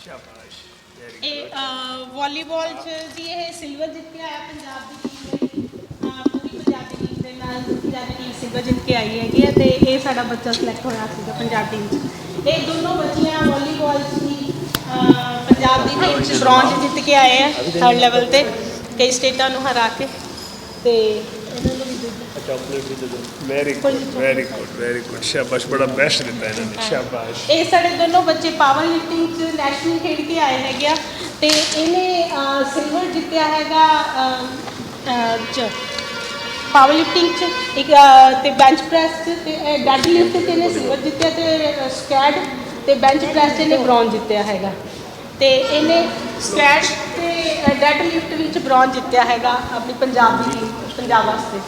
ਸ਼ਾਬਾਸ਼ ਵੈਰੀ ਇਹ ਵਾਲੀਬਾਲ ਚ ਜੀ ਇਹ ਸਿਲਵਰ ਜਿੱਤ ਕੇ ਆਇਆ ਪੰਜਾਬ ਦੀ ਟੀਮ ਦੇ ਅਹ, ਪੂਰੀ ਪੰਜਾਬੀ ਟੀਮ ਦੇ ਨਾਲ ਪੰਜਾਬੀ ਟੀਮ ਸਿਲਵਰ ਜਿੱਤ ਕੇ ਆਈ ਹੈਗੀ ਹੈ ਤੇ ਇਹ ਸਾਡਾ ਬੱਚਾ ਸਿਲੈਕਟ ਹੋਇਆ ਸੀਗਾ ਪੰਜਾਬ ਟੀਮ ਚ। ਇਹ ਦੋਨੋਂ ਬੱਚੀਆਂ ਵਾਲੀਬਾਲ ਚ ਹੀ ਅਹ, ਪੰਜਾਬ ਦੀ ਟੀਮ ਚ ਬ੍ਰੌਂਜ ਜਿੱਤ ਕੇ ਆਏ ਆ ਥਰਡ ਲੈਵਲ ਤੇ। ਕਈ ਸਟੇਟਾਂ ਨੂੰ ਹਰਾ ਕੇ ਤੇ ਚਾਕਲੇਟ ਵੀ ਦੇ ਦਿਓ very good very good very good ਸ਼ਾਬਾਸ਼ ਬੜਾ ਬੈਸਟ ਦਿੱਤਾ ਇਹਨਾਂ ਨੇ। ਸ਼ਾਬਾਸ਼। ਇਹ ਸਾਡੇ ਦੋਨੋਂ ਬੱਚੇ ਪਾਵਰ ਲਿਫਟਿੰਗ ਚ ਨੈਸ਼ਨਲ ਖੇਡ ਕੇ ਆਏ ਹੈਗੇ ਆ ਤੇ ਇਹਨੇ ਸਿਲਵਰ ਜਿੱਤਿਆ ਹੈਗਾ ਚ। ਪਾਵਰ ਲਿਫਟਿੰਗ ਚ ਇੱਕ ਤੇ ਬੈਂਚ ਪ੍ਰੈਸ ਚ ਤੇ ਡੈਡ ਲਿਫਟ ਤੇ ਇਹਨੇ ਸਿਲਵਰ ਜਿੱਤਿਆ ਤੇ ਸਕੈਡ ਤੇ ਬੈਂਚ ਪ੍ਰੈਸ ਤੇ ਇਹਨੇ ਬ੍ਰੌਂਜ ਜਿੱਤਿਆ ਹੈਗਾ। ਤੇ ਇਹਨੇ ਸਕੈਡ ਤੇ ਡੈਡ ਲਿਫਟ ਵਿੱਚ ਬ੍ਰੌਂਜ ਜਿੱਤਿਆ ਹੈਗਾ ਆਪਣੀ ਪੰਜਾਬ ਦੀ ਟੀਮ ਪੰਜਾਬ ਵਾਸਤੇ।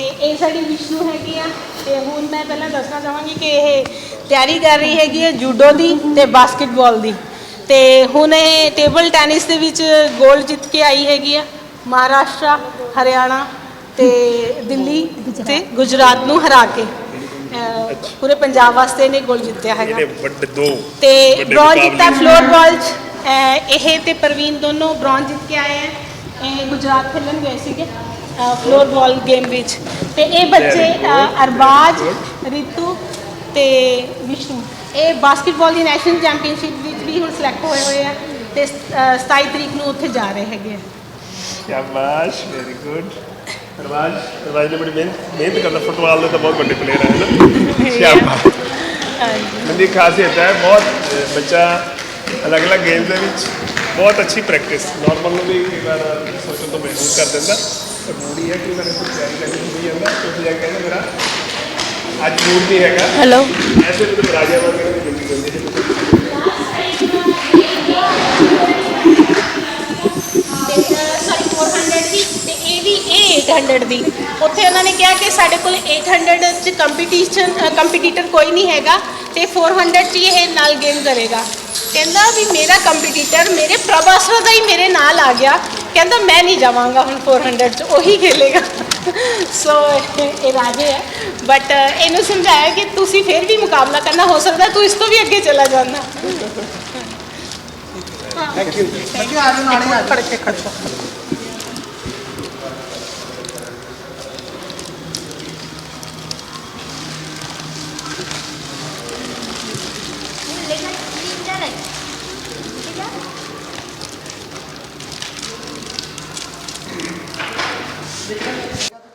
ਤੇ ਇਹ ਸਾਡੀ ਵਿਸ਼ਨੂੰ ਹੈਗੀ ਆ ਤੇ ਹੁਣ ਮੈਂ ਪਹਿਲਾਂ ਦੱਸਣਾ ਚਾਹਾਂਗੀ ਕਿ ਇਹ ਤਿਆਰੀ ਕਰ ਰਹੀ ਹੈਗੀ ਹੈ ਜੂਡੋ ਦੀ ਤੇ ਬਾਸਕਟਬਾਲ ਦੀ। ਤੇ ਹੁਣ ਇਹ ਟੇਬਲ ਟੈਨਿਸ ਦੇ ਵਿੱਚ 골ਡ ਜਿੱਤ ਕੇ ਆਈ ਹੈਗੀ ਆ ਮਹਾਰਾਸ਼ਟਰ ਹਰਿਆਣਾ ਤੇ ਦਿੱਲੀ ਤੇ ਗੁਜਰਾਤ ਨੂੰ ਹਰਾ ਕੇ। ਅਹ, ਪੂਰੇ ਪੰਜਾਬ ਵਾਸਤੇ ਇਹਨੇ 골ਡ ਜਿੱਤਿਆ ਹੈਗਾ। ਇਹਨੇ ਵੱਡੇ ਦੋ ਤੇ ਵੱਡੇ ਬ੍ਰੌਂਜ ਮੁਕਾਬਲੇ ਜਿੱਤਾ ਫਲੋਰ ਬਾਲ ਚ। ਅਹ ਇਹ ਤੇ ਪ੍ਰਵੀਨ ਦੋਨੋਂ ਬ੍ਰੌਂਜ ਜਿੱਤ ਕੇ ਆਏ ਹੈ ਇਹ ਗੁਜਰਾਤ ਖੇਲਣ ਗਏ ਸੀਗੇ। ਫਲੋਰ ਬਾਲ ਗੇਮ ਵਿੱਚ। ਤੇ ਇਹ ਬੱਚੇ ਅਰਬਾਜ ਰਿਤੂ ਤੇ ਵਿਸ਼ਨੂੰ। ਇਹ ਬਾਸਕਟਬਾਲ ਦੀ ਨੈਸ਼ਨਲ ਚੈਂਪੀਅਨਸ਼ਿਪ ਵਿੱਚ ਵੀ ਹੁਣ ਸਿਲੈਕਟ ਹੋਏ ਹੋਏ ਆ ਤੇ ਅਹ, 27 ਤਰੀਕ ਨੂੰ ਉੱਥੇ ਜਾ ਰਹੇ ਹੈਗੇ ਆ। ਸ਼ਾਬਾਸ਼ ਵੈਰੀ ਗੁੱਡ ਰਵਾਜ ਰਵਾਜ ਨੇ ਬੜੀ ਮਿਹਨਤ ਕਰਦਾ ਫੁੱਟਬਾਲ ਦੇ ਤਾਂ ਬਹੁਤ ਵੱਡੇ ਪਲੇਅਰ ਹੈ ਨਾ? ਸ਼ਾਬਾਸ਼। ਹਾਂਜੀ। ਬੰਦੀ ਖਾਸੀਅਤ ਹੈ ਬਹੁਤ ਬੱਚਾ ਅਲੱਗ-ਅਲੱਗ ਗੇਮ ਦੇ ਵਿੱਚ ਬਹੁਤ ਅੱਛੀ ਪ੍ਰੈਕਟਿਸ ਨਾਰਮਲ ਨੂੰ ਵੀ ਕਈ ਵਾਰ ਸੋਚਣ ਤੋਂ ਮਜਬੂਰ ਕਰ ਦਿੰਦਾ। ਪਰ ਮੂੜੀ ਹੈ ਕਿ ਮੇਰੇ ਕੋਲ ਤਿਆਰੀ ਕਰਨੀ ਹੁੰਦੀ ਹੈ ਨਾ ਤੁਸੀਂ ਜਾ ਕੇ ਕਹਿੰਦਾ ਮੇਰਾ ਅੱਜ ਮੂਡ ਨਹੀਂ ਹੈਗਾ। ਹੈਲੋ ਐਸੇ ਵੀ ਤਾਂ ਰਾਜਾ ਵਰਗੇ ਦੀ ਜ਼ਿੰਦਗੀ ਹੁੰਦੀ ਹੈ ਸੌਰੀ 400 ਦੀ ਤੇ ਇਹ ਵੀ ਇਹ 800 ਦੀ। ਉੱਥੇ ਉਹਨਾਂ ਨੇ ਕਿਹਾ ਕਿ ਸਾਡੇ ਕੋਲ 800 ਚ ਕੰਪੀਟੀਸ਼ਨ ਕੰਪੀਟੀਟਰ ਕੋਈ ਨਹੀਂ ਹੈਗਾ ਤੇ 400 ਚ ਇਹ ਨਾਲ ਗੇਮ ਕਰੇਗਾ। ਕਹਿੰਦਾ ਵੀ ਮੇਰਾ ਕੰਪੀਟੀਟਰ ਮੇਰੇ ਪ੍ਰਭਾਸਰਾ ਦਾ ਹੀ ਮੇਰੇ ਨਾਲ ਆ ਗਿਆ। ਕਹਿੰਦਾ ਮੈਂ ਨਹੀਂ ਜਾਵਾਂਗਾ ਹੁਣ 400 ਚ ਉਹੀ ਖੇਲੇਗਾ। ਸੋ ਇਹ ਰਾਜੇ ਹੈ। ਬਟ ਇਹਨੂੰ ਸਮਝਾਇਆ ਕਿ ਤੁਸੀਂ ਫਿਰ ਵੀ ਮੁਕਾਬਲਾ ਕਰਨਾ ਹੋ ਸਕਦਾ ਤੂੰ ਇਸ ਤੋਂ ਵੀ ਅੱਗੇ ਚਲਾ ਜਾਣਾ ਥੈਂਕ ਯੂ ਬੱਚੇ ਆ ਜਾਓ ਨਾਲੇ ਆ ਖੜ ਕੇ ਖੜ ਕੇ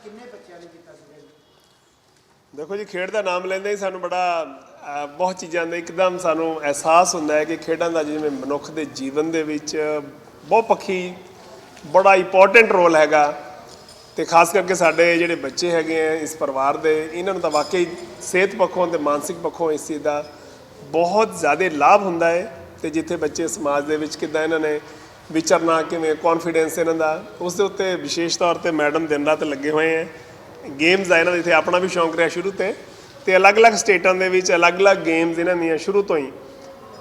ਕਿੰਨੇ ਬੱਚਿਆਂ ਨੇ ਕੀਤਾ ਸੀਗਾ ਜੀ ਦੇਖੋ ਜੀ, ਖੇਡ ਦਾ ਨਾਮ ਲੈਂਦੇ ਹੀ ਸਾਨੂੰ ਬੜਾ ਬਹੁਤ ਚੀਜ਼ਾਂ ਦਾ ਇੱਕਦਮ ਸਾਨੂੰ ਅਹਿਸਾਸ ਹੁੰਦਾ ਹੈ ਕਿ ਖੇਡਾਂ ਦਾ ਜਿਵੇਂ ਮਨੁੱਖ ਦੇ ਜੀਵਨ ਦੇ ਵਿੱਚ ਬਹੁਤ ਪੱਖੀ, ਬੜਾ ਇੰਪੋਰਟੈਂਟ ਰੋਲ ਹੈਗਾ। ਤੇ ਖਾਸ ਕਰਕੇ ਸਾਡੇ ਜਿਹੜੇ ਬੱਚੇ ਹੈਗੇ ਆ ਇਸ ਪਰਿਵਾਰ ਦੇ, ਇਹਨਾਂ ਨੂੰ ਤਾਂ ਵਾਕਈ ਸਿਹਤ ਪੱਖੋਂ ਤੇ ਮਾਨਸਿਕ ਪੱਖੋਂ ਇਸ ਚੀਜ਼ ਦਾ ਬਹੁਤ ਜ਼ਿਆਦਾ ਲਾਭ ਹੁੰਦਾ ਹੈ। ਤੇ ਜਿੱਥੇ ਬੱਚੇ ਸਮਾਜ ਦੇ ਵਿੱਚ ਕਿੱਦਾਂ ਇਹਨਾਂ ਨੇ ਵਿਚਰਨਾ, ਕਿਵੇਂ ਕੌਨਫੀਡੈਂਸ ਇਹਨਾਂ ਦਾ, ਉਸ ਦੇ ਉੱਤੇ ਵਿਸ਼ੇਸ਼ ਤੌਰ ਤੇ ਮੈਡਮ ਦਿਨ ਰਾਤ ਲੱਗੇ ਹੋਏ ਹੈ। ਗੇਮਸ ਆ ਇਹਨਾਂ ਦਾ, ਇੱਥੇ ਆਪਣਾ ਵੀ ਸ਼ੌਂਕ ਰਿਹਾ ਸ਼ੁਰੂ ਤੇ। ਤੇ ਅਲੱਗ-ਅਲੱਗ ਸਟੇਟਾਂ ਦੇ ਵਿੱਚ ਅਲੱਗ-ਅਲੱਗ ਗੇਮਸ ਇਹਨਾਂ ਦੀਆਂ ਸ਼ੁਰੂ ਤੋਂ ਹੀ।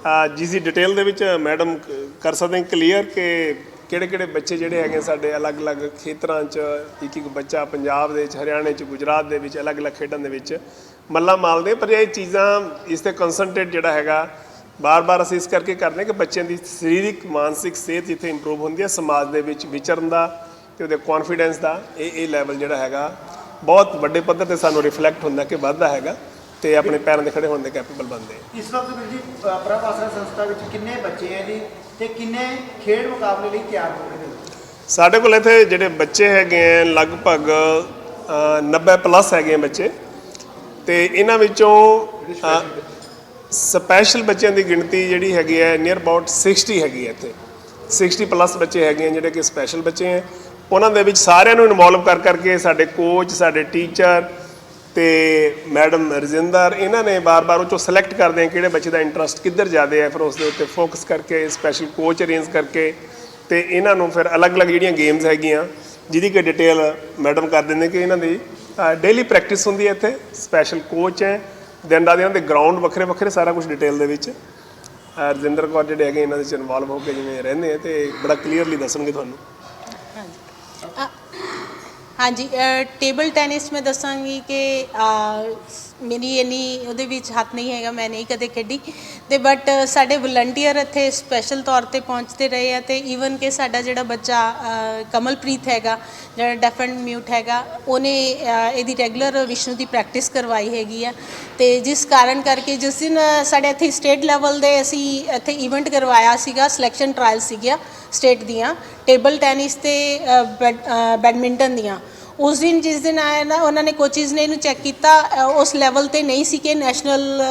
ਅਹ ਜਿਸ ਦੀ ਡਿਟੇਲ ਦੇ ਵਿੱਚ ਮੈਡਮ ਕਰ ਸਕਦੇ ਕਲੀਅਰ ਕਿ ਕਿਹੜੇ-ਕਿਹੜੇ ਬੱਚੇ ਜਿਹੜੇ ਹੈਗੇ ਸਾਡੇ ਅਲੱਗ-ਅਲੱਗ ਖੇਤਰਾਂ 'ਚ ਇੱਕ ਇੱਕ ਬੱਚਾ ਪੰਜਾਬ ਦੇ ਵਿੱਚ, ਹਰਿਆਣੇ 'ਚ, ਗੁਜਰਾਤ ਦੇ ਵਿੱਚ, ਅਲੱਗ-ਅਲੱਗ ਖੇਡਾਂ ਦੇ ਵਿੱਚ ਮੱਲਾ ਮਾਲਦੇ ਪਰ ਇਹ ਚੀਜ਼ਾਂ ਇਸ ਤੇ ਕਨਸੈਂਟਰੇਟ ਜਿਹੜਾ ਹੈਗਾ, ਬਾਰ-ਬਾਰ ਅਸੀਂ ਇਸ ਕਰਕੇ ਕਰਦੇ ਹਾਂ ਕਿ ਬੱਚਿਆਂ ਦੀ ਸਰੀਰਕ, ਮਾਨਸਿਕ ਸਿਹਤ ਜਿੱਥੇ ਇੰਪਰੂਵ ਹੁੰਦੀ ਹੈ, ਸਮਾਜ ਦੇ ਵਿੱਚ ਵਿਚਰਨ ਦਾ ਤੇ ਉਹਦੇ ਕੌਨਫੀਡੈਂਸ ਦਾ, ਇਹ ਇਹ ਲੈਵਲ ਜਿਹੜਾ ਹੈਗਾ ਬਹੁਤ ਵੱਡੇ ਪੱਧਰ ਤੇ ਸਾਨੂੰ ਰਿਫਲੈਕਟ ਹੁੰਦਾ ਕਿ ਵੱਧਦਾ ਹੈਗਾ ਤੇ ਆਪਣੇ ਪੈਰਾਂ ਦੇ ਖੜੇ ਹੋਣ ਦੇ ਕੈਪੇਬਲ ਬਣਦੇ ਆ। ਇਸ ਵਕਤ ਵੀਰ ਜੀ ਪ੍ਰਭ ਆਸਰਾ ਸੰਸਥਾ ਵਿੱਚ ਕਿੰਨੇ ਬੱਚੇ ਹੈ ਜੀ ਤੇ ਕਿੰਨੇ ਖੇਡ ਮੁਕਾਬਲੇ ਲਈ ਤਿਆਰ ਹੋ ਰਹੇ ਨੇ? ਸਾਡੇ ਕੋਲ ਇੱਥੇ ਜਿਹੜੇ ਬੱਚੇ ਹੈਗੇ ਆ ਲਗਭਗ ਅ, 90 ਪਲੱਸ ਹੈਗੇ ਆ ਬੱਚੇ। ਤੇ ਇਹਨਾਂ ਵਿੱਚੋਂ ਸਪੈਸ਼ਲ ਬੱਚਿਆਂ ਦੀ ਗਿਣਤੀ ਜਿਹੜੀ ਹੈਗੀ ਹੈ ਨੀਅਰ ਅਬਾਊਟ 60 ਹੈਗੀ ਹੈ ਇੱਥੇ। 60 ਪਲੱਸ ਬੱਚੇ ਹੈਗੇ ਆ ਜਿਹੜੇ ਕਿ ਸਪੈਸ਼ਲ ਬੱਚੇ ਆ। ਉਹਨਾਂ ਦੇ ਵਿੱਚ ਸਾਰਿਆਂ ਨੂੰ ਇਨਵੋਲਵ ਕਰ ਕਰਕੇ ਸਾਡੇ ਕੋਚ ਸਾਡੇ ਟੀਚਰ ਤੇ ਮੈਡਮ ਰਜਿੰਦਰ, ਇਹਨਾਂ ਨੇ ਬਾਰ-ਬਾਰ ਉਹ ਚੋਂ ਸਿਲੈਕਟ ਕਰਦੇ ਆ ਕਿਹੜੇ ਬੱਚੇ ਦਾ ਇੰਟਰਸਟ ਕਿੱਧਰ ਜ਼ਿਆਦਾ ਹੈ ਫਿਰ ਉਸ ਦੇ ਉੱਤੇ ਫੋਕਸ ਕਰਕੇ ਸਪੈਸ਼ਲ ਕੋਚ ਅਰੇਂਜ ਕਰਕੇ ਤੇ ਇਹਨਾਂ ਨੂੰ ਫਿਰ ਅਲੱਗ-ਅਲੱਗ ਜਿਹੜੀਆਂ ਗੇਮਸ ਹੈਗੀਆਂ, ਜਿਹਦੀ ਕਿ ਡਿਟੇਲ ਮੈਡਮ ਕਰ ਦਿੰਦੇ ਕਿ ਇਹਨਾਂ ਦੀ ਡੇਲੀ ਪ੍ਰੈਕਟਿਸ ਹੁੰਦੀ ਹੈ ਇੱਥੇ ਸਪੈਸ਼ਲ ਕੋਚ ਹੈ, ਦਿਨ ਰਾਤ ਇਹਨਾਂ ਦੇ ਗਰਾਊਂਡ ਵੱਖਰੇ ਵੱਖਰੇ ਸਾਰਾ ਕੁਝ ਡਿਟੇਲ ਦੇ ਵਿੱਚ। ਰਜਿੰਦਰ ਕੌਰ ਜਿਹੜੇ ਹੈਗੇ ਇਹਨਾਂ ਦੇ ਚ ਇਨਵੋਲਵ ਹੋ ਕੇ ਜਿਵੇਂ ਰਹਿੰਦੇ ਆ ਤੇ ਬੜਾ ਕਲੀਅਰਲੀ ਦੱਸਣਗੇ ਤੁਹਾਨੂੰ। ਹਾਂਜੀ ਟੇਬਲ ਟੈਨਿਸ ਮੈਂ ਦੱਸਾਂਗੀ ਕਿ ਮੇਰੀ ਇੰਨੀ ਉਹਦੇ ਵਿੱਚ ਹੱਥ ਨਹੀਂ ਹੈਗਾ, ਮੈਂ ਨਹੀਂ ਕਦੇ ਖੇਡੀ। ਤੇ ਬਟ ਸਾਡੇ ਵਲੰਟੀਅਰ ਇੱਥੇ ਸਪੈਸ਼ਲ ਤੌਰ ਤੇ ਪਹੁੰਚਦੇ ਰਹੇ ਆ ਤੇ ਈਵਨ ਕਿ ਸਾਡਾ ਜਿਹੜਾ ਬੱਚਾ ਕਮਲਪ੍ਰੀਤ ਹੈਗਾ, ਜਿਹੜਾ ਡੈਫ ਐਂਡ ਮਿਊਟ ਹੈਗਾ, ਉਹਨੇ ਇਹਦੀ ਰੈਗੂਲਰ ਵਿਸ਼ਨੂੰ ਦੀ ਪ੍ਰੈਕਟਿਸ ਕਰਵਾਈ ਹੈਗੀ ਆ। ਤੇ ਜਿਸ ਕਾਰਨ ਕਰਕੇ ਜਿਸ ਦਿਨ ਸਾਡੇ ਇੱਥੇ ਸਟੇਟ ਲੈਵਲ ਦੇ ਅਸੀਂ ਇੱਥੇ ਇਵੈਂਟ ਕਰਵਾਇਆ ਸੀਗਾ ਸਿਲੈਕਸ਼ਨ ਟ੍ਰਾਇਲ ਸੀਗੀਆਂ ਸਟੇਟ ਦੀਆਂ, ਟੇਬਲ ਟੈਨਿਸ ਤੇ ਬੈਡ- ਬੈਡਮਿੰਟਨ ਦੀਆਂ। ਉਸ ਦਿਨ ਜਿਸ ਦਿਨ ਆਇਆ ਨਾ, ਉਹਨਾਂ ਨੇ ਕੋਚਿਸ ਨੇ ਇਹਨੂੰ ਚੈੱਕ ਕੀਤਾ ਉਸ ਲੈਵਲ ਤੇ ਨਹੀਂ ਸੀ ਕਿ ਨੈਸ਼ਨਲ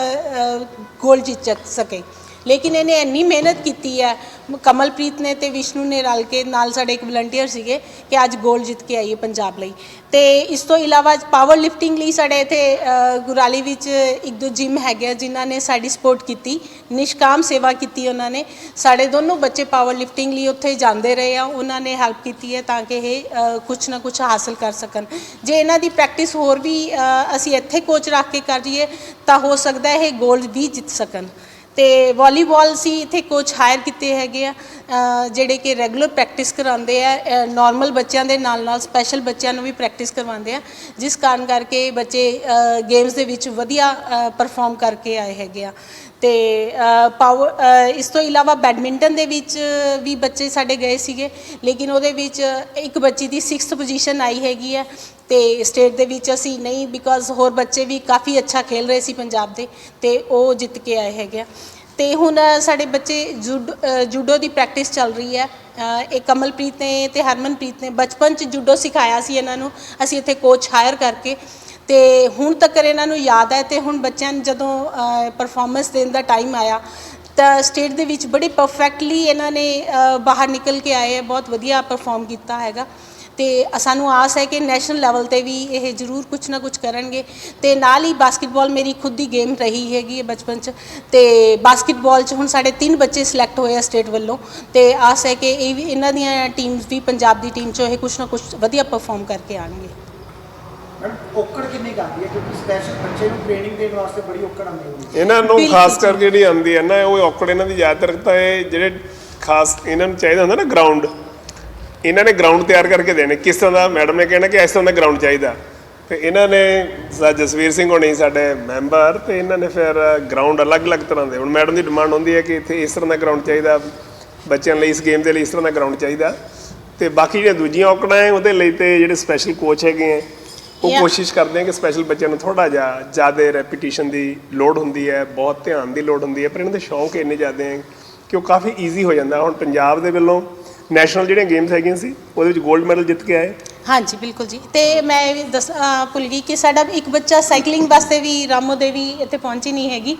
ਗੋਲਡ ਜਿੱਤ ਸਕੇ। ਲੇਕਿਨ ਇਹਨੇ ਇੰਨੀ ਮਿਹਨਤ ਕੀਤੀ ਹੈ। ਕਮਲਪ੍ਰੀਤ ਨੇ ਤੇ ਵਿਸ਼ਨੂੰ ਨੇ ਰਲ ਕੇ ਨਾਲ ਸਾਡੇ ਇੱਕ ਵਲੰਟੀਅਰ ਸੀਗੇ ਕਿ ਅੱਜ ਗੋਲਡ ਜਿੱਤ ਕੇ ਆਈਏ ਪੰਜਾਬ ਲਈ। ਤੇ ਇਸ ਤੋਂ ਇਲਾਵਾ ਪਾਵਰ ਲਿਫਟਿੰਗ ਲਈ ਸਾਡੇ ਇੱਥੇ ਗੁਰਾਲੀ ਵਿੱਚ ਇੱਕ ਦੋ ਜਿਮ ਹੈਗੇ ਆ ਜਿਨ੍ਹਾਂ ਨੇ ਸਾਡੀ ਸਪੋਰਟ ਕੀਤੀ। ਨਿਸ਼ਕਾਮ ਸੇਵਾ ਕੀਤੀ ਉਹਨਾਂ ਨੇ। ਸਾਡੇ ਦੋਨੋਂ ਬੱਚੇ ਪਾਵਰ ਲਿਫਟਿੰਗ ਲਈ ਉੱਥੇ ਜਾਂਦੇ ਰਹੇ ਆ। ਉਹਨਾਂ ਨੇ ਹੈਲਪ ਕੀਤੀ ਹੈ ਤਾਂ ਕਿ ਇਹ ਅ, ਕੁਛ ਨਾ ਕੁਛ ਹਾਸਲ ਕਰ ਸਕਣ। ਜੇ ਇਹਨਾਂ ਦੀ ਪ੍ਰੈਕਟਿਸ ਹੋਰ ਵੀ ਅਸੀਂ ਇੱਥੇ ਕੋਚ ਰੱਖ ਕੇ ਕਰ ਰਹੀਏ ਤਾਂ ਹੋ ਸਕਦਾ ਇਹ ਗੋਲਡ ਵੀ ਜਿੱਤ ਸਕਣ। ਤੇ ਵਾਲੀਬਾਲ ਸੀ, ਇੱਥੇ ਕੋਚ ਹਾਇਰ ਕੀਤੇ ਹੈਗੇ ਆ ਜਿਹੜੇ ਕਿ ਰੈਗੂਲਰ ਪ੍ਰੈਕਟਿਸ ਕਰਾਉਂਦੇ ਆ ਨਾਰਮਲ ਬੱਚਿਆਂ ਦੇ ਨਾਲ ਨਾਲ ਸਪੈਸ਼ਲ ਬੱਚਿਆਂ ਨੂੰ ਵੀ ਪ੍ਰੈਕਟਿਸ ਕਰਵਾਉਂਦੇ ਆ, ਜਿਸ ਕਾਰਨ ਕਰਕੇ ਬੱਚੇ ਗੇਮਸ ਦੇ ਵਿੱਚ ਵਧੀਆ ਪਰਫਾਰਮ ਕਰਕੇ ਆਏ ਹੈਗੇ ਆ। ਤੇ ਪਾਵਰ ਇਸ ਤੋਂ ਇਲਾਵਾ ਬੈਡਮਿੰਟਨ ਦੇ ਵਿੱਚ ਵੀ ਬੱਚੇ ਸਾਡੇ ਗਏ ਸੀਗੇ, ਲੇਕਿਨ ਉਹਦੇ ਵਿੱਚ ਇੱਕ ਬੱਚੀ ਦੀ 6th ਪੋਜੀਸ਼ਨ ਆਈ ਹੈਗੀ ਹੈ ਤੇ ਸਟੇਟ ਦੇ ਵਿੱਚ ਅਸੀਂ ਨਹੀਂ ਬਿਕਾਜ਼ ਹੋਰ ਬੱਚੇ ਵੀ ਕਾਫੀ ਅੱਛਾ ਖੇਲ ਰਹੇ ਸੀ ਪੰਜਾਬ ਦੇ, ਤੇ ਉਹ ਜਿੱਤ ਕੇ ਆਏ ਹੈਗੇ ਆ। ਤੇ ਹੁਣ ਸਾਡੇ ਬੱਚੇ ਜੂਡ- ਜੂਡੋ ਦੀ ਪ੍ਰੈਕਟਿਸ ਚੱਲ ਰਹੀ ਹੈ। ਇਹ ਕਮਲਪ੍ਰੀਤ ਨੇ ਤੇ ਹਰਮਨਪ੍ਰੀਤ ਨੇ ਬਚਪਨ ਚ ਜੂਡੋ ਸਿਖਾਇਆ ਸੀ ਇਹਨਾਂ ਨੂੰ, ਅਸੀਂ ਇੱਥੇ ਕੋਚ ਹਾਇਰ ਕਰਕੇ ਤੇ ਹੁਣ ਤੱਕ ਇਹਨਾਂ ਨੂੰ ਯਾਦ ਹੈ ਤੇ ਹੁਣ ਬੱਚਿਆਂ ਨੂੰ ਜਦੋਂ ਪਰਫਾਰਮੈਂਸ ਦੇਣ ਦਾ ਟਾਈਮ ਆਇਆ, ਤਾਂ ਸਟੇਟ ਦੇ ਵਿੱਚ ਬੜੇ ਪਰਫੈਕਟਲੀ ਇਹਨਾਂ ਨੇ ਬਾਹਰ ਨਿਕਲ ਕੇ ਆਏ ਬਹੁਤ ਵਧੀਆ ਪਰਫਾਰਮ ਕੀਤਾ ਹੈਗਾ। ਤੇ ਸਾਨੂੰ ਆਸ ਹੈ ਕਿ ਨੈਸ਼ਨਲ ਲੈਵਲ ਤੇ ਵੀ ਇਹ ਜ਼ਰੂਰ ਕੁਝ ਨਾ ਕੁਝ ਕਰਨਗੇ। ਤੇ ਨਾਲ ਹੀ ਬਾਸਕਟਬਾਲ ਮੇਰੀ ਖੁਦ ਦੀ ਗੇਮ ਰਹੀ ਹੈਗੀ ਹੈ ਬਚਪਨ ਚ। ਤੇ ਬਾਸਕਟਬਾਲ ਚ ਹੁਣ ਸਾਡੇ ਤਿੰਨ ਬੱਚੇ ਸਿਲੈਕਟ ਹੋਏ ਆ ਸਟੇਟ ਵੱਲੋਂ। ਤੇ ਆਸ ਹੈ ਕਿ ਇਹ ਵੀ, ਇਹਨਾਂ ਦੀਆਂ ਟੀਮਸ ਵੀ ਪੰਜਾਬ ਦੀ ਟੀਮ ਚੋਂ ਇਹ ਕੁਝ ਨਾ ਕੁਝ ਵਧੀਆ ਪਰਫਾਰਮ ਕਰਕੇ ਆਣਗੇ ਔਕੜ ਕਿੰਨੀ ਕੁ ਆਉਂਦੀ ਹੈ? ਕਿਉਂਕਿ ਸਪੈਸ਼ਲ ਬੱਚੇ ਨੂੰ ਟ੍ਰੇਨਿੰਗ ਦੇਣ ਵਾਸਤੇ ਬੜੀ ਔਕੜ ਆਉਂਦੀ ਹੈ। ਇਹਨਾਂ ਨੂੰ ਖਾਸ। ਕਰਕੇ ਜਿਹੜੀ ਆਉਂਦੀ ਹੈ ਨਾ ਉਹ ਔਕੜ ਇਹਨਾਂ ਦੀ ਜ਼ਿਆਦਾਤਰ ਤਾਂ ਇਹ ਜਿਹੜੇ ਖਾਸ ਇਹਨਾਂ ਨੂੰ ਚਾਹੀਦਾ ਹੁੰਦਾ ਨਾ ਗਰਾਊਂਡ ਇਹਨਾਂ ਨੇ ਗਰਾਊਂਡ ਤਿਆਰ ਕਰਕੇ ਦੇਣੇ। ਕਿਸ ਤਰ੍ਹਾਂ ਦਾ ਮੈਡਮ ਨੇ ਕਹਿਣਾ ਕਿ ਇਸ ਤਰ੍ਹਾਂ ਦਾ ਗਰਾਊਂਡ ਚਾਹੀਦਾ। ਤੇ ਇਹਨਾਂ ਨੇ ਸਾ ਜਸਵੀਰ ਸਿੰਘ ਹੋਣੀ ਸਾਡੇ ਮੈਂਬਰ ਤੇ ਇਹਨਾਂ ਨੇ ਫਿਰ ਗਰਾਊਂਡ ਅਲੱਗ-ਅਲੱਗ ਤਰ੍ਹਾਂ ਦੇ। ਹੁਣ ਮੈਡਮ ਦੀ ਡਿਮਾਂਡ ਹੁੰਦੀ ਹੈ ਕਿ ਇੱਥੇ ਇਸ ਤਰ੍ਹਾਂ ਦਾ ਗਰਾਊਂਡ ਚਾਹੀਦਾ। ਬੱਚਿਆਂ ਲਈ ਇਸ ਗੇਮ ਦੇ ਲਈ ਇਸ ਤਰ੍ਹਾਂ ਦਾ ਗਰਾਊਂਡ ਚਾਹੀਦਾ। ਤੇ ਬਾਕੀ ਜਿਹੜੀਆਂ ਦੂਜੀਆਂ ਔਕੜਾਂ ਹੈ ਉਹਦੇ ਲਈ ਤੇ ਜਿਹੜੇ ਸਪੈਸ਼ਲ ਕੋਚ ਹੈਗੇ ਹੈ ਉਹ. ਕੋਸ਼ਿਸ਼ ਕਰਦੇ ਆ ਕਿ ਸਪੈਸ਼ਲ ਬੱਚਿਆਂ ਨੂੰ ਥੋੜਾ ਜਿਹਾ ਜ਼ਿਆਦਾ ਰੈਪੀਟੀਸ਼ਨ ਦੀ ਲੋਡ ਹੁੰਦੀ ਹੈ ਬਹੁਤ ਧਿਆਨ ਦੀ ਲੋਡ ਹੁੰਦੀ ਹੈ ਪਰ ਇਹਨਾਂ ਦੇ ਸ਼ੌਂਕ ਇੰਨੇ ਜ਼ਿਆਦੇ ਹੈ ਕਿ ਉਹ ਕਾਫੀ ਈਜ਼ੀ ਹੋ ਜਾਂਦਾ ਹੁਣ ਪੰਜਾਬ ਦੇ ਵੱਲੋਂ ਨੈਸ਼ਨਲ ਜਿਹੜੀਆਂ ਗੇਮਸ ਹੈਗੀਆਂ ਸੀ ਉਹਦੇ ਵਿੱਚ 골ਡ ਮੈਡਲ ਜਿੱਤ ਕੇ ਆਏ ਹਾਂਜੀ ਬਿਲਕੁਲ ਜੀ। ਤੇ ਮੈਂ ਇਹ ਵੀ ਦੱਸ ਅ, ਭੁੱਲ ਗਈ ਕਿ ਸਾਡਾ ਇੱਕ ਬੱਚਾ ਸਾਈਕਲਿੰਗ ਵਾਸਤੇ ਵੀ ਰਾਮੋ ਦੇਵੀ ਇੱਥੇ ਪਹੁੰਚੀ ਨਹੀਂ ਹੈਗੀ।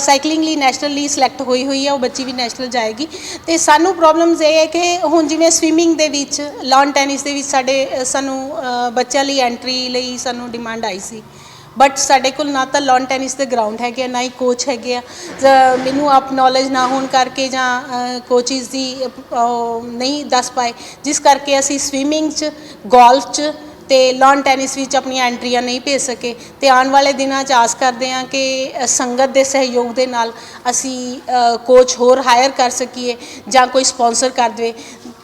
ਸਾਈਕਲਿੰਗ ਲਈ ਨੈਸ਼ਨਲ ਲਈ ਸਿਲੈਕਟ ਹੋਈ ਹੋਈ ਹੈ ਉਹ ਬੱਚੀ ਵੀ ਨੈਸ਼ਨਲ ਜਾਏਗੀ। ਤੇ ਸਾਨੂੰ ਪ੍ਰੋਬਲਮਸ ਇਹ ਹੈ ਕਿ ਹੁਣ ਜਿਵੇਂ ਸਵਿਮਿੰਗ ਦੇ ਵਿੱਚ ਲਾਨ ਟੈਨਿਸ ਦੇ ਵਿੱਚ ਸਾਡੇ ਅ, ਸਾਨੂੰ ਅ, ਬੱਚਿਆਂ ਲਈ ਐਂਟਰੀ ਲਈ ਸਾਨੂੰ ਡਿਮਾਂਡ ਆਈ ਸੀ। ਬਟ ਸਾਡੇ ਕੋਲ ਨਾ ਤਾਂ ਲਾਨ ਟੈਨਿਸ ਦੇ ਗਰਾਊਂਡ ਹੈਗੇ ਆ ਨਾ ਹੀ ਕੋਚ ਹੈਗੇ ਆ। ਜ- ਮੈਨੂੰ ਆਪ ਨੌਲੇਜ ਨਾ ਹੋਣ ਕਰਕੇ ਜਾਂ ਕੋਚਿਸ ਦੀ ਅਹ, ਨਹੀਂ ਦੱਸ ਪਾਏ। ਜਿਸ ਕਰਕੇ ਅਸੀਂ ਸਵੀਮਿੰਗ 'ਚ ਗੋਲਫ 'ਚ ਤੇ ਲਾਨ ਟੈਨਿਸ ਵਿੱਚ ਆਪਣੀਆਂ ਐਂਟਰੀਆਂ ਨਹੀਂ ਭੇਜ ਸਕੇ। ਤੇ ਆਉਣ ਵਾਲੇ ਦਿਨਾਂ 'ਚ ਆਸ ਕਰਦੇ ਹਾਂ ਕਿ ਅ, ਸੰਗਤ ਦੇ ਸਹਿਯੋਗ ਦੇ ਨਾਲ ਅਸੀਂ ਕੋਚ ਹੋਰ ਹਾਇਰ ਕਰ ਸਕੀਏ ਜਾਂ ਕੋਈ ਸਪਾਂਸਰ ਕਰ ਦੇਵੇ।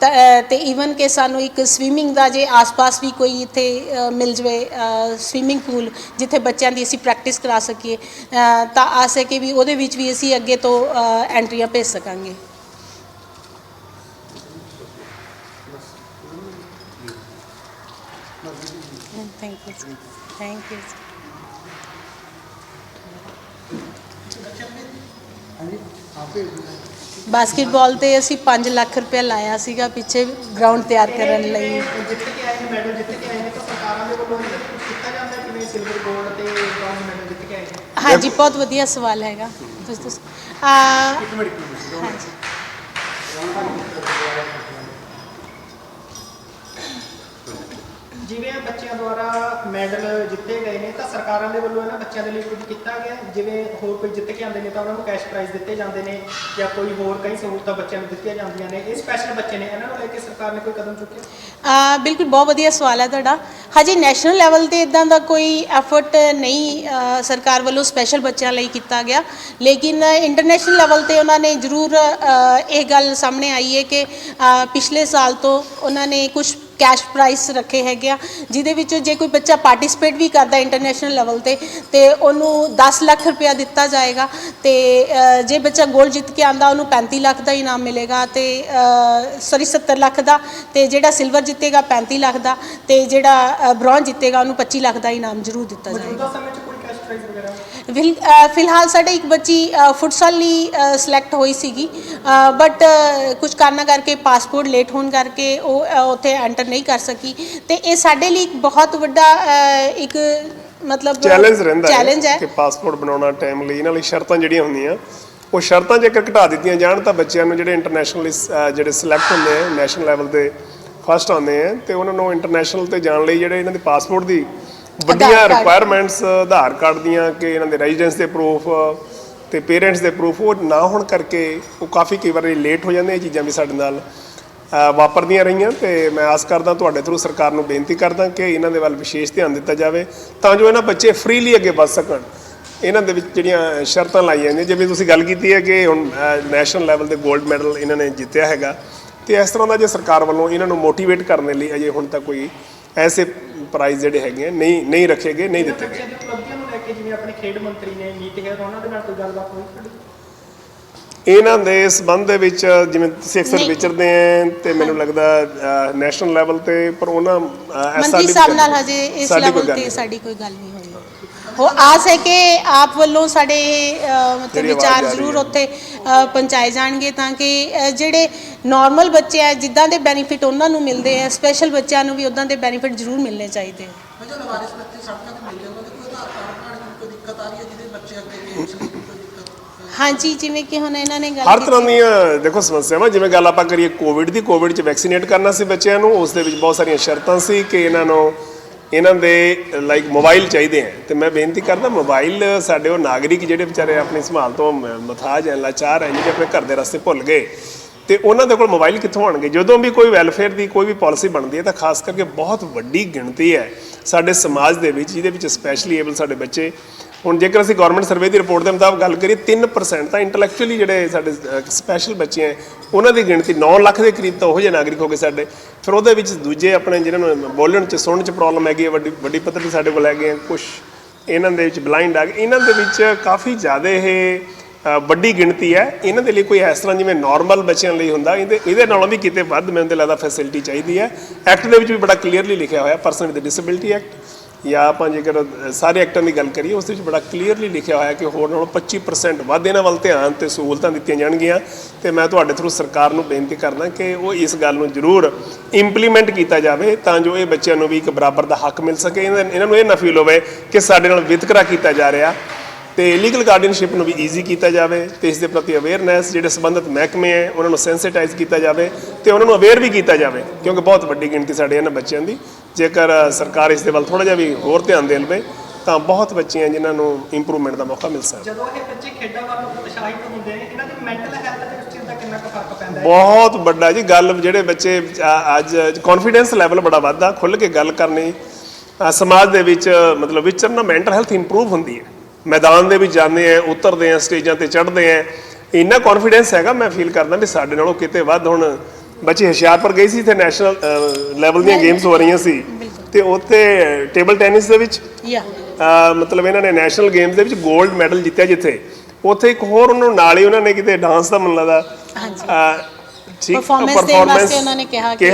ਤਾਂ, ਤੇ ਈਵਨ ਕਿ ਸਾਨੂੰ ਇੱਕ ਸਵੀਮਿੰਗ ਦਾ ਜੇ ਆਸ-ਪਾਸ ਵੀ ਕੋਈ ਇੱਥੇ ਮਿਲ ਜਵੇ ਸਵੀਮਿੰਗ ਪੂਲ ਜਿੱਥੇ ਬੱਚਿਆਂ ਦੀ ਅਸੀਂ ਪ੍ਰੈਕਟਿਸ ਕਰਾ ਸਕੀਏ ਤਾਂ ਆਸ ਹੈ ਕਿ ਵੀ ਉਹਦੇ ਵਿੱਚ ਵੀ ਅਸੀਂ ਅੱਗੇ ਤੋਂ ਐਂਟਰੀਆਂ ਭੇਜ ਸਕਾਂਗੇ। ਥੈਂਕ ਯੂ ਥੈਂਕ ਯੂ ਹਾਂਜੀ ਆਪੇ ਬਾਸਕਟਬਾਲ ਤੇ ਅਸੀਂ 5 ਲੱਖ ਰੁਪਏ ਲਾਇਆ ਸੀਗਾ ਪਿੱਛੇ ਗਰਾਊਂਡ ਤਿਆਰ ਕਰਨ ਲਈ। ਜਿੱਤ ਕੇ ਆਏ ਨੇ ਮੈਡਲ ਜਿੱਤ ਕੇ ਆਏ ਨੇ ਤਾਂ ਸਰਕਾਰਾਂ ਦੇ ਵੱਲੋਂ ਇਹਨਾਂ ਕੁਝ ਕੀਤਾ ਜਾਂਦਾ ਹੈ ਕਿਵੇਂ ਸਿਲਵਰ 골ਡ ਤੇ ਬ੍ਰੌਂਜ਼ ਮੈਡਲ ਜਿੱਤ ਕੇ ਆਏ ਨੇ? ਹਾਂਜੀ ਬਹੁਤ ਵਧੀਆ ਸਵਾਲ ਹੈਗਾ। ਤੁਸੀਂ ਦੱਸੋ। ਆ ਇੱਕ ਮਿੰਟ ਇੱਕ ਮਿੰਟ ਹਾਂਜੀ ਜਿਵੇਂ ਬੱਚਿਆਂ ਦੁਆਰਾ ਮੈਡਲ ਜਿੱਤੇ ਗਏ ਨੇ ਤਾਂ ਸਰਕਾਰਾਂ ਦੇ ਵੱਲੋਂ ਇਹਨਾਂ ਬੱਚਿਆਂ ਦੇ ਲਈ ਕੁਝ ਕੀਤਾ ਗਿਆ? ਹੈ? ਜਿਵੇਂ ਹੋਰ ਕੋਈ ਜਿੱਤ ਕੇ ਆਉਂਦੇ ਨੇ ਤਾਂ ਉਹਨਾਂ ਨੂੰ ਕੈਸ਼ ਪ੍ਰਾਈਜ਼ ਦਿੱਤੇ ਜਾਂਦੇ ਨੇ ਜਾਂ ਕੋਈ ਹੋਰ ਕਈ ਸਹੂਲਤਾਂ ਬੱਚਿਆਂ ਨੂੰ ਦਿੱਤੀਆਂ ਜਾਂਦੀਆਂ ਨੇ? ਇਹ ਸਪੈਸ਼ਲ ਬੱਚੇ ਨੇ ਇਹਨਾਂ ਨੂੰ ਲੈ ਕੇ ਸਰਕਾਰ ਨੇ ਕੋਈ ਕਦਮ ਚੁੱਕਿਆ? ਆ ਬਿਲਕੁਲ ਬਹੁਤ ਵਧੀਆ ਸਵਾਲ ਹੈ ਤੁਹਾਡਾ। ਹਜੇ ਨੈਸ਼ਨਲ ਲੈਵਲ ਤੇ ਇਦਾਂ ਦਾ ਕੋਈ ਐਫਰਟ ਨਹੀਂ ਅ, ਸਰਕਾਰ ਵੱਲੋਂ ਸਪੈਸ਼ਲ ਬੱਚਿਆਂ ਲਈ ਕੀਤਾ ਗਿਆ। ਲੇਕਿਨ ਇੰਟਰਨੈਸ਼ਨਲ ਲੈਵਲ ਤੇ ਉਹਨਾਂ ਨੇ ਜ਼ਰੂਰ ਅ, ਇਹ ਗੱਲ ਸਾਹਮਣੇ ਆਈ ਹੈ ਕਿ ਅ, ਪਿਛਲੇ ਸਾਲ ਤੋਂ ਉਹਨਾਂ ਨੇ ਕੁਝ ਕੈਸ਼ ਪ੍ਰਾਈਸ ਰੱਖੇ ਹੈਗੇ ਆ ਜਿਹਦੇ ਵਿੱਚੋਂ ਜੇ ਕੋਈ ਬੱਚਾ ਪਾਰਟਿਸਿਪੇਟ ਵੀ ਕਰਦਾ ਇੰਟਰਨੈਸ਼ਨਲ ਲੈਵਲ ਤੇ ਤੇ ਉਹਨੂੰ 10 ਲੱਖ ਰੁਪਇਆ ਦਿੱਤਾ ਜਾਏਗਾ ਤੇ ਜੇ ਬੱਚਾ 골ਡ ਜਿੱਤ ਕੇ ਆਂਦਾ ਉਹਨੂੰ 35 ਲੱਖ ਦਾ ਇਨਾਮ ਮਿਲੇਗਾ ਤੇ ਸੌਰੀ 70 ਲੱਖ ਦਾ ਤੇ ਜਿਹੜਾ ਸਿਲਵਰ ਜਿੱਤੇਗਾ 35 ਲੱਖ ਦਾ ਤੇ ਜਿਹੜਾ ਬ੍ਰੌਂਜ ਜਿੱਤੇਗਾ ਉਹਨੂੰ 25 ਲੱਖ ਦਾ ਇਨਾਮ ਜ਼ਰੂਰ ਦਿੱਤਾ ਜਾਏਗਾ। ਪ੍ਰਾਈਜ਼ ਵਗੈਰਾ? ਅ, ਫਿਲਹਾਲ ਸਾਡੇ ਇੱਕ ਬੱਚੀ ਅ, ਫੁਟਸਾਲ ਲਈ ਸਿਲੈਕਟ ਹੋਈ ਸੀਗੀ। ਬਟ ਕੁਝ ਕਾਰਨਾਂ ਕਰਕੇ ਪਾਸਪੋਰਟ ਲੇਟ ਹੋਣ ਕਰਕੇ ਉਹ ਅ, ਉੱਥੇ ਐਂਟਰ ਨਹੀਂ ਕਰ ਸਕੀ। ਤੇ ਇਹ ਸਾਡੇ ਲਈ ਇੱਕ ਬਹੁਤ ਵੱਡਾ ਅ, ਇੱਕ ਮਤਲਬ ਚੈਲੰਜ ਰਹਿੰਦਾ ਚੈਲੰਜ ਹੈ। ਕਿ ਪਾਸਪੋਰਟ ਬਣਾਉਣਾ ਟਾਈਮ ਲਈ। ਇਹਨਾਂ ਲਈ ਸ਼ਰਤਾਂ ਜਿਹੜੀਆਂ ਹੁੰਦੀਆਂ ਉਹ ਸ਼ਰਤਾਂ ਜੇਕਰ ਘਟਾ ਦਿੱਤੀਆਂ ਜਾਣ ਤਾਂ ਬੱਚਿਆਂ ਨੂੰ ਜਿਹੜੇ ਇੰਟਰਨੈਸ਼ਨਲ ਜਿਹੜੇ ਸਿਲੈਕਟ ਹੁੰਦੇ ਆ ਨੈਸ਼ਨਲ ਲੈਵਲ ਤੇ ਫਸਟ ਆਉਂਦੇ ਆ ਤੇ ਉਹਨਾਂ ਨੂੰ ਇੰਟਰਨੈਸ਼ਨਲ ਤੇ ਜਾਣ ਲਈ ਜਿਹੜੇ ਇਹਨਾਂ ਦੇ ਪਾਸਪੋਰਟ ਦੀ ਵੱਡੀਆਂ। ਰਿਕੁਆਇਰਮੈਂਟਸ ਆਧਾਰ ਕਾਰਡ ਦੀਆਂ ਕਿ ਇਹਨਾਂ ਦੇ ਰੈਜ਼ੀਡੈਂਸ ਦੇ ਪ੍ਰੂਫ ਤੇ ਪੇਰੈਂਟਸ ਦੇ ਪ੍ਰੂਫ ਉਹ ਨਾ ਹੋਣ ਕਰਕੇ ਉਹ ਕਾਫੀ ਕਈ ਵਾਰੀ ਲੇਟ ਹੋ ਜਾਂਦੇ ਇਹ ਚੀਜ਼ਾਂ ਵੀ ਸਾਡੇ ਨਾਲ ਵਾਪਰਦੀਆਂ ਰਹੀਆਂ ਤੇ ਮੈਂ ਆਸ ਕਰਦਾ ਤੁਹਾਡੇ ਥਰੂ ਸਰਕਾਰ ਨੂੰ ਬੇਨਤੀ ਕਰਦਾ ਕਿ ਇਹਨਾਂ ਦੇ ਵੱਲ ਵਿਸ਼ੇਸ਼ ਧਿਆਨ ਦਿੱਤਾ ਜਾਵੇ ਤਾਂ ਜੋ ਇਹਨਾਂ ਬੱਚੇ ਫ੍ਰੀਲੀ ਅੱਗੇ ਵੱਧ ਸਕਣ ਇਹਨਾਂ ਦੇ ਵਿੱਚ ਜਿਹੜੀਆਂ ਸ਼ਰਤਾਂ ਲਾਈਆਂ ਨੇ ਜਿਵੇਂ ਤੁਸੀਂ ਗੱਲ ਕੀਤੀ ਹੈ ਕਿ ਹੁਣ ਨੈਸ਼ਨਲ ਲੈਵਲ ਤੇ 골ਡ ਮੈਡਲ ਇਹਨਾਂ ਨੇ ਜਿੱਤਿਆ ਹੈਗਾ ਤੇ ਇਸ ਤਰ੍ਹਾਂ ਦਾ ਜੇ ਸਰਕਾਰ ਵੱਲੋਂ ਇਹਨਾਂ ਨੂੰ ਮੋਟੀਵੇਟ ਕਰਨ ਦੇ ਲਈ ਅਜੇ ਹੁਣ ਤੱਕ ਕੋਈ ਐਸੇ ਪ੍ਰਾਈਜ਼ ਜਿਹੜੇ ਹੈਗੇ ਆ, ਨਹੀਂ ਨਹੀਂ ਰੱਖੇ ਗਏ ਨਹੀਂ ਦਿੱਤੇ ਗਏ। ਬੱਚਿਆਂ ਦੀ ਉਪਲਬਧੀਆਂ ਨੂੰ ਲੈ ਕੇ ਜਿਵੇਂ ਆਪਣੇ ਖੇਡ ਮੰਤਰੀ ਨੇ ਨੀਤ ਹੈ ਉਹਨਾਂ ਦੇ ਨਾਲ ਕੋਈ ਗੱਲਬਾਤ ਹੋਈ ਤੁਹਾਡੀ? ਇਹਨਾਂ ਦੇ ਸਬੰਧ ਦੇ ਵਿੱਚ ਜਿਵੇਂ ਤੁਸੀਂ ਅਕਸਰ ਨਹੀਂ। ਵਿਚਰਦੇ ਆ ਤੇ ਮੈਨੂੰ ਲੱਗਦਾ ਨੈਸ਼ਨਲ ਲੈਵਲ ਤੇ ਪਰ ਉਹਨਾਂ ਅ, ਐਸਾ ਮੰਤਰੀ ਸਾਹਿਬ ਨਾਲ ਹਜੇ ਇਸ ਸਾਡੀ ਕੋਈ ਲੈਵਲ ਗੱਲ ਤੇ ਨਹੀਂ। ਸਾਡੀ ਕੋਈ ਗੱਲ ਨਹੀਂ। ਹੋਈ ਹੋ ਆਸ ਹੈ ਕਿ ਆਪ ਵੱਲੋਂ ਸਾਡੇ ਮਤਲਬ ਜਿਹੜੀ ਆਵਾਜ਼ ਵਿਚਾਰ ਆ ਰਹੀ ਜ਼ਰੂਰ ਹੈ। ਉੱਥੇ ਪਹੁੰਚਾਏ ਜਾਣਗੇ ਤਾਂ ਕਿ ਜਿਹੜੇ ਨਾਰਮਲ ਬੱਚੇ ਆ ਜਿੱਦਾਂ ਦੇ ਬੈਨੀਫਿਟ ਉਹਨਾਂ ਨੂੰ ਮਿਲਦੇ ਆ ਸਪੈਸ਼ਲ ਬੱਚਿਆਂ ਨੂੰ ਵੀ ਉਦਾਂ ਦੇ ਬੈਨੀਫਿਟ ਜ਼ਰੂਰ ਮਿਲਣੇ ਚਾਹੀਦੇ ਆ। ਹਾਂਜੀ ਜਿਵੇਂ ਕਿ ਹੁਣ ਇਹਨਾਂ ਨੇ ਗੱਲ ਹਰ ਕੀਤੀ। ਤਰ੍ਹਾਂ ਦੀਆਂ ਦੇਖੋ ਸਮੱਸਿਆਵਾਂ ਜਿਵੇਂ ਗੱਲ ਆਪਾਂ ਕਰੀਏ ਕੋਵਿਡ ਦੀ ਕੋਵਿਡ 'ਚ ਵੈਕਸੀਨੇਟ ਕਰਨਾ ਸੀ ਬੱਚਿਆਂ ਨੂੰ ਉਸ ਦੇ ਵਿੱਚ ਬਹੁਤ ਸਾਰੀਆਂ ਸ਼ਰਤਾਂ ਸੀ ਕਿ ਇਹਨਾਂ ਨੂੰ ਇਹਨਾਂ ਦੇ ਲਾਈਕ ਮੋਬਾਈਲ ਚਾਹੀਦੇ ਆ। ਤੇ ਮੈਂ ਬੇਨਤੀ ਕਰਦਾ ਮੋਬਾਈਲ ਸਾਡੇ ਉਹ ਨਾਗਰਿਕ ਜਿਹੜੇ ਵਿਚਾਰੇ ਆਪਣੀ ਸੰਭਾਲ ਤੋਂ ਮਥਾਜ ਹੈ ਲਾਚਾਰ ਹੈ ਜਿਹੜੇ ਆਪਣੇ ਘਰ ਦੇ ਰਸਤੇ ਭੁੱਲ ਗਏ, ਤੇ ਉਹਨਾਂ ਦੇ ਕੋਲ ਮੋਬਾਈਲ ਕਿੱਥੋਂ ਆਣਗੇ ਜਦੋਂ ਵੀ ਕੋਈ ਵੈਲਫੇਅਰ ਦੀ ਕੋਈ ਵੀ ਪਾਲਿਸੀ ਬਣਦੀ ਹੈ, ਤਾਂ ਖਾਸ ਕਰਕੇ ਬਹੁਤ ਵੱਡੀ ਗਿਣਤੀ ਹੈ ਸਾਡੇ ਸਮਾਜ ਦੇ ਵਿੱਚ, ਜਿਹਦੇ ਵਿੱਚ ਸਪੈਸ਼ਲੀ ਏਬਲ ਸਾਡੇ ਬੱਚੇ ਹੁਣ ਜੇਕਰ ਅਸੀਂ ਗਵਰਨਮੈਂਟ ਸਰਵੇ ਦੀ ਰਿਪੋਰਟ ਦੇ ਮੁਤਾਬਕ ਗੱਲ ਕਰੀਏ 3% ਤਾਂ ਇੰਟੈਲੈਕਚੁਅਲੀ ਜਿਹੜੇ ਸਾਡੇ ਸਪੈਸ਼ਲ ਬੱਚੇ ਹੈ, ਉਹਨਾਂ ਦੀ ਗਿਣਤੀ 9 ਲੱਖ ਦੇ ਕਰੀਬ ਤਾਂ ਉਹ ਜਿਹੇ ਨਾਗਰਿਕ ਹੋ ਗਏ ਸਾਡੇ। ਫਿਰ ਉਹਦੇ ਵਿੱਚ ਦੂਜੇ ਆਪਣੇ ਜਿਹਨਾਂ ਨੂੰ ਬੋਲਣ ਚ, ਸੁਣਨ ਚ ਪ੍ਰੋਬਲਮ ਹੈਗੀ ਹੈ, ਵੱਡੀ ਵੱਡੀ ਪੱਧਰ ਤੇ ਸਾਡੇ ਕੋਲ ਹੈਗੇ ਆ ਕੁਝ ਇਹਨਾਂ ਦੇ ਵਿੱਚ ਬਲਾਈਂਡ ਆ ਗਏ। ਇਹਨਾਂ ਦੇ ਵਿੱਚ ਕਾਫੀ ਜ਼ਿਆਦਾ ਇਹ ਵੱਡੀ ਗਿਣਤੀ ਹੈ। ਇਹਨਾਂ ਦੇ ਲਈ ਕੋਈ ਇਸ ਤਰ੍ਹਾਂ ਜਿਵੇਂ ਨਾਰਮਲ ਬੱਚਿਆਂ ਲਈ ਹੁੰਦਾ, ਇਹਦੇ ਇਹਦੇ ਨਾਲੋਂ ਵੀ ਕਿਤੇ ਵੱਧ ਮੈਨੂੰ ਤੇ ਲੱਗਦਾ ਫੈਸਿਲਿਟੀ ਚਾਹੀਦੀ ਹੈ। ਐਕਟ ਦੇ ਵਿੱਚ ਵੀ ਬੜਾ ਕਲੀਅਰਲੀ ਲਿਖਿਆ ਹੋਇਆ ਪਰਸਨ ਵਿਦ ਡਿਸੇਬਿਲਿਟੀ ਐਕਟ ਜਾਂ ਆਪਾਂ ਜੇਕਰ ਸਾਰੇ ਐਕਟਾਂ ਦੀ ਗੱਲ ਕਰੀਏ, ਉਸ ਦੇ ਵਿੱਚ ਬੜਾ ਕਲੀਅਰਲੀ ਲਿਖਿਆ ਹੋਇਆ ਕਿ ਹੋਰ ਨਾਲੋਂ 25% ਵੱਧ ਇਹਨਾਂ ਵੱਲ ਧਿਆਨ ਤੇ ਸਹੂਲਤਾਂ ਦਿੱਤੀਆਂ ਜਾਣਗੀਆਂ। ਤੇ ਮੈਂ ਤੁਹਾਡੇ ਥਰੂ ਸਰਕਾਰ ਨੂੰ ਬੇਨਤੀ ਕਰਦਾ ਕਿ ਉਹ ਇਸ ਗੱਲ ਨੂੰ ਜ਼ਰੂਰ ਇੰਪਲੀਮੈਂਟ ਕੀਤਾ ਜਾਵੇ ਤਾਂ ਜੋ ਇਹ ਬੱਚਿਆਂ ਨੂੰ ਵੀ ਇੱਕ ਬਰਾਬਰ ਦਾ ਹੱਕ ਮਿਲ ਸਕੇ। ਇਹਨਾਂ ਇਹਨਾਂ ਨੂੰ ਇਹ ਨਾ ਫੀਲ ਹੋਵੇ ਕਿ ਸਾਡੇ ਨਾਲ ਵਿਤਕਰਾ ਕੀਤਾ ਜਾ ਰਿਹਾ। ਤੇ ਲੀਗਲ ਗਾਰਡੀਅਨਸ਼ਿਪ ਨੂੰ ਵੀ ਈਜ਼ੀ ਕੀਤਾ ਜਾਵੇ ਤੇ ਇਸ ਦੇ ਪ੍ਰਤੀ ਅਵੇਅਰਨੈਸ ਜਿਹੜੇ ਸੰਬੰਧਿਤ ਮਹਿਕਮੇ ਹੈ ਉਹਨਾਂ ਨੂੰ ਸੈਂਸਿਟਾਈਜ਼ ਕੀਤਾ ਜਾਵੇ ਤੇ ਉਹਨਾਂ ਨੂੰ ਅਵੇਅਰ ਵੀ ਕੀਤਾ ਜਾਵੇ ਕਿਉਂਕਿ ਬਹੁਤ ਵੱਡੀ ਗਿਣਤੀ ਸਾਡੇ ਇਹਨਾਂ ਬੱਚਿਆਂ ਦੀ। ਜੇਕਰ ਸਰਕਾਰ ਇਸ ਦੇ ਵੱਲ ਥੋੜਾ ਜਿਹਾ ਵੀ ਹੋਰ ਧਿਆਨ ਦੇ ਲਵੇ ਤਾਂ ਬਹੁਤ ਬੱਚੇ ਆ ਜਿਨ੍ਹਾਂ ਨੂੰ ਇੰਪਰੂਵਮੈਂਟ ਦਾ ਮੌਕਾ ਮਿਲ ਸਕਦਾ। ਜਦੋਂ ਇਹ ਬੱਚੇ ਖੇਡਾਂ ਵੱਲ ਉਤਸ਼ਾਹਿਤ ਹੁੰਦੇ ਨੇ ਇਹਨਾਂ ਦੀ ਮੈਂਟਲ ਹੈਲਥ ਤੇ ਉਸ ਚੀਜ਼ ਦਾ ਕਿੰਨਾ ਕੁ ਫ਼ਰਕ ਪੈਂਦਾ ਹੈ? ਬਹੁਤ ਵੱਡਾ ਜੀ ਗੱਲ ਜਿਹੜੇ ਬੱਚੇ ਅੱਜ ਕੌਨਫੀਡੈਂਸ ਲੈਵਲ ਬੜਾ ਵੱਧਦਾ ਖੁੱਲ ਕੇ ਗੱਲ ਕਰਨੀ ਸਮਾਜ ਦੇ ਵਿੱਚ ਮਤਲਬ ਵਿਚਰਨਾ ਮੈਂਟਲ ਹੈਲਥ ਇੰਪਰੂਵ ਹੁੰਦੀ ਹੈ। ਮੈਦਾਨ ਦੇ ਵਿੱਚ ਜਾਂਦੇ ਆ ਉਤਰਦੇ ਆ ਸਟੇਜਾਂ ਤੇ ਚੜ੍ਹਦੇ ਆ। ਇੰਨਾ ਕੌਨਫੀਡੈਂਸ ਹੈਗਾ ਮੈਂ ਫੀਲ ਕਰਦਾ ਵੀ ਸਾਡੇ ਨਾਲੋਂ ਕਿਤੇ ਵੱਧ ਹੁਣ ਬੱਚੇ ਹੁਸ਼ਿਆਰਪੁਰ ਗਏ ਸੀ ਤੇ ਨੈਸ਼ਨਲ ਲੈਵਲ ਦੀਆਂ ਗੇਮਸ ਹੋ ਰਹੀਆਂ ਸੀ। ਤੇ ਉੱਥੇ ਟੇਬਲ ਟੈਨਿਸ ਦੇ ਵਿੱਚ ਮਤਲਬ ਇਹਨਾਂ ਨੇ ਨੈਸ਼ਨਲ ਗੇਮਸ ਦੇ ਵਿੱਚ 골ਡ ਮੈਡਲ ਜਿੱਤਿਆ ਜਿੱਥੇ। ਉੱਥੇ ਇੱਕ ਹੋਰ ਉਹਨਾਂ ਨੂੰ ਨਾਲ ਹੀ ਉਹਨਾਂ ਨੇ ਕਿਤੇ ਡਾਂਸ ਦਾ ਮੈਨੂੰ ਲੱਗਦਾ ਹਾਂਜੀ। ਠੀਕ ਦੇਣ performance ਵਾਸਤੇ ਉਹਨਾਂ ਨੇ ਕਿਹਾ ਕਿ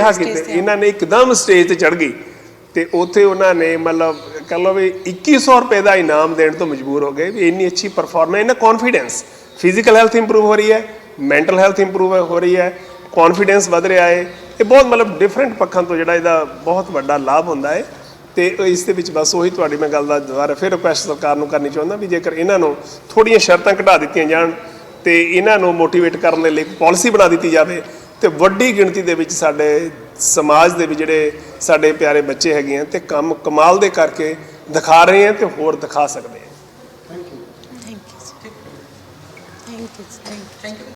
ਇਹਨਾਂ ਨੇ ਇੱਕਦਮ ਸਟੇਜ ਤੇ ਚੜ ਗਈ। ਤੇ ਉੱਥੇ ਉਹਨਾਂ ਨੇ ਮਤਲਬ ਕਹ ਲਓ ਵੀ 2100 ਰੁਪਏ ਦਾ ਇਨਾਮ ਦੇਣ ਤੋਂ ਮਜਬੂਰ ਹੋ ਗਏ ਵੀ ਇੰਨੀ ਅੱਛੀ ਪਰਫਾਰਮੈਂਸ ਇਹਨਾਂ ਕੌਨਫੀਡੈਂਸ ਫਿਜ਼ੀਕਲ ਹੈਲਥ ਇੰਪਰੂਵ ਹੋ ਰਹੀ ਹੈ ਮੈਂਟਲ ਹੈਲਥ ਇੰਪਰੂਵ ਹੋ ਰਹੀ ਹੈ ਕੌਨਫੀਡੈਂਸ ਵਧ ਰਿਹਾ ਹੈ, ਇਹ ਬਹੁਤ ਮਤਲਬ ਡਿਫਰੈਂਟ ਪੱਖਾਂ ਤੋਂ ਜਿਹੜਾ ਇਹਦਾ ਬਹੁਤ ਵੱਡਾ ਲਾਭ ਹੁੰਦਾ ਹੈ। ਤੇ ਇਸ ਦੇ ਵਿੱਚ ਬਸ ਉਹੀ ਤੁਹਾਡੀ ਮੈਂ ਗੱਲ ਦਾ ਦੁਬਾਰਾ ਫਿਰ ਰਿਕੁਐਸਟ ਸਰਕਾਰ ਨੂੰ ਕਰਨੀ ਚਾਹੁੰਦਾ ਵੀ ਜੇਕਰ ਇਹਨਾਂ ਨੂੰ ਥੋੜੀਆਂ ਸ਼ਰਤਾਂ ਘਟਾ ਦਿੱਤੀਆਂ ਜਾਣ ਤੇ ਇਹਨਾਂ ਨੂੰ ਮੋਟੀਵੇਟ ਕਰਨ ਦੇ ਲਈ ਪਾਲਿਸੀ ਬਣਾ ਦਿੱਤੀ ਜਾਵੇ ਤੇ ਵੱਡੀ ਗਿਣਤੀ ਦੇ ਵਿੱਚ ਸਾਡੇ ਸਮਾਜ ਦੇ ਵਿੱਚ ਜਿਹੜੇ ਸਾਡੇ ਪਿਆਰੇ ਬੱਚੇ ਹੈਗੇ ਆ ਤੇ ਕੰਮ ਕਮਾਲ ਦੇ ਕਰਕੇ ਦਿਖਾ ਰਹੇ ਆ ਤੇ ਹੋਰ ਦਿਖਾ ਸਕਦੇ ਆ। Thank you thank you thank you